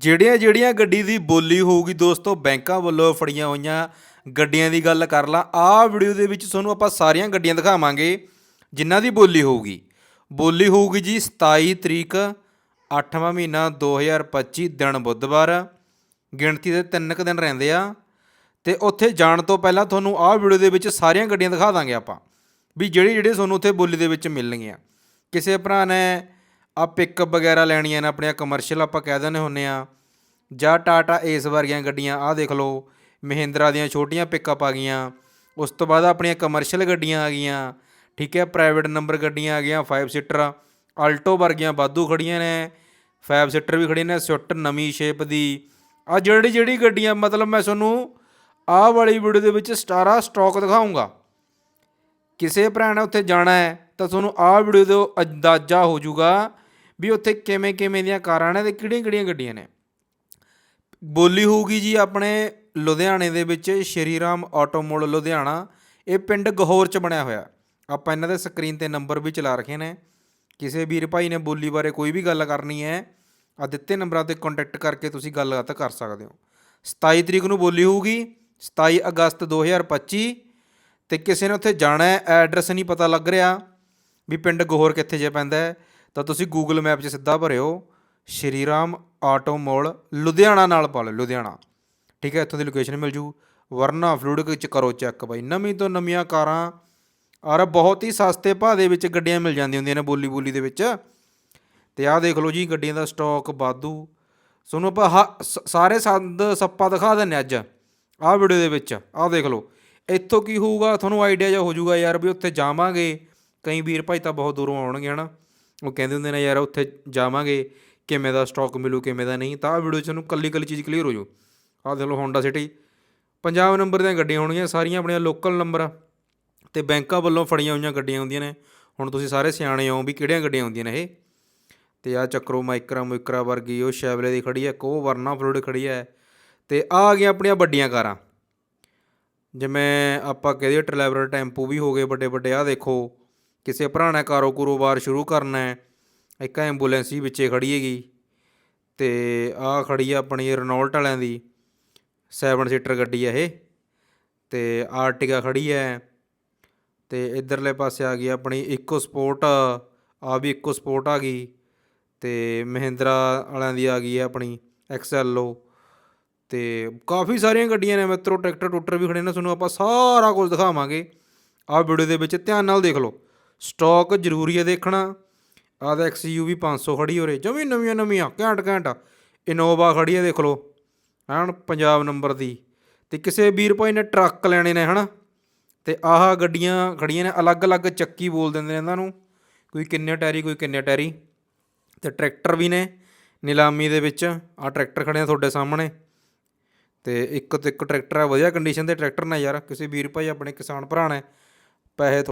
ਜਿਹੜੀਆਂ ਜਿਹੜੀਆਂ ਗੱਡੀ ਦੀ ਬੋਲੀ ਹੋਊਗੀ ਦੋਸਤੋ, ਬੈਂਕਾਂ ਵੱਲੋਂ ਫੜੀਆਂ ਹੋਈਆਂ ਗੱਡੀਆਂ ਦੀ ਗੱਲ ਕਰ ਲਾਂ। ਆਹ ਵੀਡੀਓ ਦੇ ਵਿੱਚ ਤੁਹਾਨੂੰ ਆਪਾਂ ਸਾਰੀਆਂ ਗੱਡੀਆਂ ਦਿਖਾਵਾਂਗੇ, ਜਿਨ੍ਹਾਂ ਦੀ ਬੋਲੀ ਹੋਊਗੀ। ਬੋਲੀ ਹੋਊਗੀ ਜੀ 27 ਤਰੀਕ 8ਵਾਂ ਮਹੀਨਾ 2025 ਦਿਨ ਬੁੱਧਵਾਰ। ਗਿਣਤੀ ਦੇ ਤਿੰਨ ਕੁ ਦਿਨ ਰਹਿੰਦੇ ਆ। ਤੇ ਉੱਥੇ ਜਾਣ ਤੋਂ ਪਹਿਲਾਂ ਤੁਹਾਨੂੰ ਆਹ ਵੀਡੀਓ ਦੇ ਵਿੱਚ ਸਾਰੀਆਂ ਗੱਡੀਆਂ ਦਿਖਾ ਦਾਂਗੇ ਆਪਾਂ, ਵੀ ਜਿਹੜੇ ਜਿਹੜੇ ਤੁਹਾਨੂੰ ਉੱਥੇ ਬੋਲੀ ਦੇ ਵਿੱਚ ਮਿਲਣਗੀਆਂ। ਕਿਸੇ ਭਰਾ ਨੇ ਆ ਪਿਕਅਪ ਵਗੈਰਾ ਲੈਣੀਆਂ ਨੇ ਆਪਣੀਆਂ ਕਮਰਸ਼ੀਅਲ ਆਪਾਂ ਕਹਿ ਦਿੰਦੇ ਹੁੰਨੇ ਆ ਜਾਂ ਟਾਟਾ ਏਸ ਵਰਗੀਆਂ ਗੱਡੀਆਂ, ਆਹ ਦੇਖ ਲਓ, ਮਹਿੰਦਰਾ ਦੀਆਂ ਛੋਟੀਆਂ ਪਿਕਅਪ ਆ ਗਈਆਂ। ਉਸ ਤੋਂ ਬਾਅਦ ਆਪਣੀਆਂ ਕਮਰਸ਼ੀਅਲ ਗੱਡੀਆਂ ਆ ਗਈਆਂ। ਠੀਕ ਹੈ ਪ੍ਰਾਈਵੇਟ ਨੰਬਰ ਗੱਡੀਆਂ ਆ ਗਈਆਂ 5 ਸੀਟਰ ਆਲਟੋ ਵਰਗੀਆਂ ਵਾਧੂ ਖੜੀਆਂ ਨੇ। 5 ਸੀਟਰ ਵੀ ਖੜੀਆਂ ਨੇ, ਸਵਿਫਟ ਨਵੀਂ ਸ਼ੇਪ ਦੀ। ਆ ਜਿਹੜੀ ਜਿਹੜੀ ਗੱਡੀਆਂ, ਮਤਲਬ ਮੈਂ ਤੁਹਾਨੂੰ ਆਹ ਵਾਲੀ ਵੀਡੀਓ ਦੇ ਵਿੱਚ ਸਟਾਰਾ ਸਟਾਕ ਦਿਖਾਉਂਗਾ ਕਿਸੇ ਭਰਾ ਨੇ ਉੱਥੇ ਜਾਣਾ ਹੈ, ਤਾਂ ਤੁਹਾਨੂੰ ਆਹ ਵੀਡੀਓ ਤੋਂ ਅੰਦਾਜ਼ਾ ਹੋ ਜਾਊਗਾ ਵੀ ਉੱਥੇ ਕਿਵੇਂ ਕਿਵੇਂ ਦੀਆਂ ਕਾਰਾਂ ਨੇ ਤੇ ਕਿਹੜੀਆਂ ਕਿਹੜੀਆਂ ਗੱਡੀਆਂ ਨੇ। ਬੋਲੀ ਹੋਊਗੀ ਜੀ ਆਪਣੇ ਲੁਧਿਆਣੇ ਦੇ ਵਿੱਚ ਸ਼੍ਰੀਰਾਮ ਆਟੋ ਮੋਲ ਲੁਧਿਆਣਾ। ਇਹ ਪਿੰਡ ਗਹੌਰ ਚ ਬਣਿਆ ਹੋਇਆ। ਆਪਾਂ ਇਹਨਾਂ ਦੇ ਸਕਰੀਨ ਤੇ ਨੰਬਰ ਵੀ ਚਲਾ ਰੱਖੇ ਨੇ। ਕਿਸੇ ਵੀਰ ਭਾਈ ਨੇ ਬੋਲੀ ਬਾਰੇ ਕੋਈ ਵੀ ਗੱਲ ਕਰਨੀ ਹੈ ਆ ਦਿੱਤੇ ਨੰਬਰਾਂ ਤੇ ਕੰਟੈਕਟ ਕਰਕੇ ਤੁਸੀਂ ਗੱਲਬਾਤ ਕਰ ਸਕਦੇ ਹੋ। 27 ਤਰੀਕ ਨੂੰ ਬੋਲੀ ਹੋਊਗੀ 27 ਅਗਸਤ 2025 ਤੇ ਕਿਸੇ ਨੇ ਉੱਥੇ ਜਾਣਾ ਹੈ ਐਡਰੈਸ ਨਹੀਂ ਪਤਾ ਲੱਗ ਰਿਹਾ ਵੀ ਪਿੰਡ ਗੋਹਰ ਕਿੱਥੇ ਜੇ ਪੈਂਦਾ ਹੈ। ਤਾਂ ਤੁਸੀਂ ਗੂਗਲ ਮੈਪ 'ਚ ਸਿੱਧਾ ਭਰਿਓ, ਸ਼੍ਰੀ ਰਾਮ ਆਟੋ ਮੋਲ ਲੁਧਿਆਣਾ ਨਾਲ ਪਾ ਲਓ, ਲੁਧਿਆਣਾ। ਠੀਕ ਹੈ, ਇੱਥੋਂ ਦੀ ਲੋਕੇਸ਼ਨ ਮਿਲ ਜੂ। ਵਰਨਾ ਫਲੂਇਡ ਵਿੱਚ ਕਰੋ ਚੈੱਕ ਬਾਈ। ਨਵੀਂ ਤੋਂ ਨਵੀਆਂ ਕਾਰਾਂ, ਔਰ ਬਹੁਤ ਹੀ ਸਸਤੇ ਭਾਅ ਦੇ ਵਿੱਚ ਗੱਡੀਆਂ ਮਿਲ ਜਾਂਦੀਆਂ ਹੁੰਦੀਆਂ ਨੇ ਬੋਲੀ ਬੋਲੀ ਦੇ ਵਿੱਚ। ਤੇ ਆਹ ਦੇਖ ਲਓ ਜੀ, ਗੱਡੀਆਂ ਦਾ ਸਟਾਕ ਵਾਧੂ। ਤੁਹਾਨੂੰ ਆਪਾਂ ਹ- ਸਾਰੇ ਸੰਦ ਸੱਪਾ ਦਿਖਾ ਦਿੰਨੇ ਅੱਜ। ਆਹ ਵੀਡੀਓ ਦੇ ਵਿੱਚ, ਆਹ ਦੇਖ ਲਓ। ਇੱਥੋਂ ਕੀ ਹੋਊਗਾ? ਤੁਹਾਨੂੰ ਆਈਡੀਆ ਜਿਹਾ ਹੋ ਜਾਊਗਾ ਯਾਰ ਵੀ ਉੱਥੇ ਜਾਵਾਂਗੇ। ਕਈ ਵੀਰ ਭਾਈ ਤਾਂ ਬਹੁਤ ਦੂਰੋਂ ਆਉਣਗੇ, ਹਨਾ? ਉਹ ਕਹਿੰਦੇ ਹੁੰਦੇ ਨੇ, ਯਾਰ ਉੱਥੇ ਜਾਵਾਂਗੇ, ਕਿਵੇਂ ਦਾ ਸਟਾਕ ਮਿਲੂ, ਕਿਵੇਂ ਦਾ ਨਹੀਂ? ਤਾਂ ਆਹ ਵੀਡੀਓ 'ਚ ਤੁਹਾਨੂੰ ਕੱਲੀ ਕੱਲੀ ਚੀਜ਼ ਕਲੀਅਰ ਹੋ ਜਾਊ। ਆਹ ਦੇਖ ਲਓ ਹੋਂਡਾ ਸਿਟੀ ਪੰਜਾਬ ਨੰਬਰ ਦੀਆਂ ਗੱਡੀਆਂ ਹੋਣਗੀਆਂ, ਸਾਰੀਆਂ ਆਪਣੀਆਂ ਲੋਕਲ ਨੰਬਰ ਤੇ ਬੈਂਕਾਂ ਵੱਲੋਂ ਫੜੀਆਂ ਹੋਈਆਂ ਗੱਡੀਆਂ ਹੁੰਦੀਆਂ ਨੇ। ਹੁਣ ਤੁਸੀਂ ਸਾਰੇ ਸਿਆਣੇ ਹੋ ਵੀ ਕਿਹੜੀਆਂ ਗੱਡੀਆਂ ਹੁੰਦੀਆਂ ਨੇ ਇਹ? ਤੇ ਆ ਚੱਕਰੋ ਮਾਈਕਰਾ ਮੁਇਕਰਾ ਵਰਗੀ, ਉਹ ਸ਼ੈਵਲੇ ਦੀ ਖੜੀ ਹੈ ਕੋ ਵਰਨਾ ਫਲੋਡ ਖੜੀ ਹੈ ਤੇ ਆ ਆ ਗਈਆਂ ਆਪਣੀਆਂ ਵੱਡੀਆਂ ਕਾਰਾਂ। ਜਿਵੇਂ ਆਪਾਂ ਕਹਦੇ ਟਰੈਵਲਰ ਟੈਂਪੂ ਵੀ ਹੋ ਗਏ ਵੱਡੇ ਵੱਡੇ ਆ ਦੇਖੋ। ਕਿਸੇ ਭਰਾ ਨੇ ਕਾਰੋ ਕਾਰੋਬਾਰ ਸ਼ੁਰੂ ਕਰਨਾ ਹੈ, ਇੱਕ ਐਂਬੂਲੈਂਸ ਹੀ ਵਿੱਚੇ ਖੜੀ ਹੈਗੀ। ਤੇ ਆਹ ਖੜੀ ਆ ਆਪਣੀ ਰਨੋਲਟ ਵਾਲਿਆਂ ਦੀ 7 ਸੀਟਰ ਗੱਡੀ ਹੈ ਇਹ। ਤੇ ਆਰਟਿਗਾ ਖੜੀ ਹੈ। ਤੇ ਇਧਰਲੇ ਪਾਸੇ ਆ ਗਈ ਆਪਣੀ ਇਕੋ ਸਪੋਰਟ ਆ ਵੀ ਇਕੋ ਸਪੋਰਟ ਆ ਗਈ। ਤੇ ਮਹਿੰਦਰਾ ਵਾਲਿਆਂ ਦੀ ਆ ਗਈ ਹੈ ਆਪਣੀ ਐਕਸਐਲਓ ਤੇ ਕਾਫੀ ਸਾਰੀਆਂ ਗੱਡੀਆਂ ਨੇ ਮਿੱਤਰੋ ਟਰੈਕਟਰ ਟੂਟਰ ਵੀ ਖੜੇ ਨੇ, ਤੁਹਾਨੂੰ ਆਪਾਂ ਸਾਰਾ ਕੁਝ ਦਿਖਾਵਾਂਗੇ। ਆਹ ਵੀਡੀਓ ਦੇ ਵਿੱਚ ਧਿਆਨ ਨਾਲ ਦੇਖ ਲਓ। ਸਟਾਕ ਜ਼ਰੂਰੀ ਹੈ ਦੇਖਣਾ। ਆਹ ਦਾ XUV 500 ਖੜੀ ਹੋਰੇ ਜਮੀ ਨਵੀਆਂ ਨਵੀਆਂ, ਘੈਂਟ ਘੈਂਟ। ਇਨੋਵਾ ਖੜੀ ਹੈ ਦੇਖ ਲਓ ਹਣ ਪੰਜਾਬ ਨੰਬਰ ਦੀ। ਤੇ ਕਿਸੇ ਵੀਰ ਭਾਈ ਨੇ ਟਰੱਕ ਲੈਣੇ ਨੇ, ਹਨਾ? ਤੇ ਆਹ ਗੱਡੀਆਂ ਖੜੀਆਂ ਨੇ ਅਲੱਗ-ਅਲੱਗ ਚੱਕੀ ਬੋਲ ਦਿੰਦੇ ਨੇ ਇਹਨਾਂ ਨੂੰ। ਕੋਈ ਕਿੰਨੇ ਟੈਰੀ, ਕੋਈ ਕਿੰਨੇ ਟੈਰੀ। ਤੇ ਟਰੈਕਟਰ ਵੀ ਨੇ, ਨਿਲਾਮੀ ਦੇ ਵਿੱਚ। ਆ ਟਰੈਕਟਰ ਖੜੇ ਆ ਤੁਹਾਡੇ ਸਾਹਮਣੇ। ਤੇ ਇੱਕ ਤੋਂ ਇੱਕ ਟਰੈਕਟਰ ਆ, ਵਧੀਆ ਕੰਡੀਸ਼ਨ ਦੇ ਟਰੈਕਟਰ ਨੇ ਯਾਰ। ਕਿਸੇ ਵੀਰ ਭਾਈ ਆਪਣੇ ਕਿਸਾਨ ਭਰਾ ਨੇ, ਪੈਸੇ